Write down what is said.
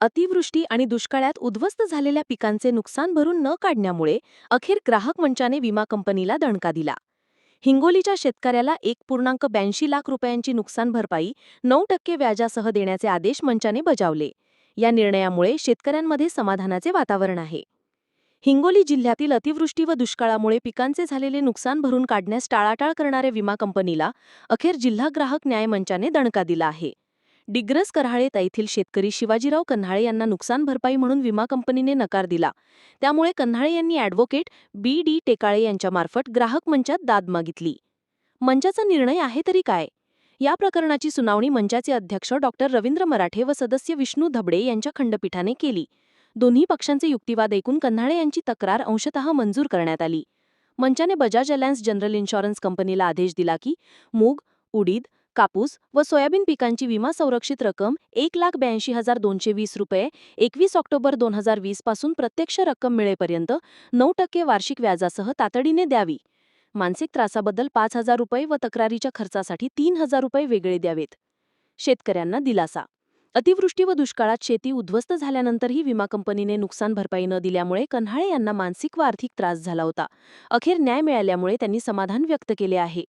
अतिवृष्टी आणि दुष्काळात उद्ध्वस्त झालेल्या पिकांचे नुकसान भरून न काढण्यामुळे अखेर ग्राहक मंचाने विमा कंपनीला दणका दिला. हिंगोलीच्या शेतकऱ्याला एक पूर्णांक ब्याऐंशी लाख रुपयांची नुकसान भरपाई नऊ टक्के व्याजासह देण्याचे आदेश मंचाने बजावले. या निर्णयामुळे शेतकऱ्यांमध्ये समाधानाचे वातावरण आहे. हिंगोली जिल्ह्यातील अतिवृष्टी व दुष्काळामुळे पिकांचे झालेले नुकसान भरून काढण्यास टाळाटाळ करणाऱ्या विमा कंपनीला अखेर जिल्हा ग्राहक न्याय मंचाने दणका दिला आहे. डिग्रस करहाळे येथील शेतकरी शिवाजीराव कन्हाळे यांना नुकसान भरपाई म्हणून विमा कंपनीने नकार दिला. त्यामुळे कन्हाळे यांनी ॲडव्होकेट बी डी टेकाळे यांच्यामार्फत ग्राहक मंचात दाद मागितली. मंचाचा निर्णय आहे तरी काय? या प्रकरणाची सुनावणी मंचाचे अध्यक्ष डॉक्टर रवींद्र मराठे व सदस्य विष्णू धबडे यांच्या खंडपीठाने केली. दोन्ही पक्षांचे युक्तिवाद ऐकून कन्हाळे यांची तक्रार अंशतः मंजूर करण्यात आली. मंचाने बजाज अलायन्स जनरल इन्शुरन्स कंपनीला आदेश दिला की मूग उडीद कापूस व सोयाबीन पिकांची विमा संरक्षित रक्कम एक लाख ब्याऐंशी हजार दोनशे वीस रुपये. एकवीस ऑक्टोबर दोन हजार वीसपासून प्रत्यक्ष रक्कम मिळेपर्यंत नऊ टक्के वार्षिक व्याजासह तातडीने द्यावी. मानसिक त्रासाबद्दल पाच हजार रुपये व तक्रारीच्या खर्चासाठी तीन हजार रुपये वेगळे द्यावेत. शेतकऱ्यांना दिलासा. अतिवृष्टी व दुष्काळात शेती उद्ध्वस्त झाल्यानंतरही विमा कंपनीने नुकसान भरपाई न दिल्यामुळे कन्हाळे यांना मानसिक व आर्थिक त्रास झाला होता. अखेर न्याय मिळाल्यामुळे त्यांनी समाधान व्यक्त केले आहे.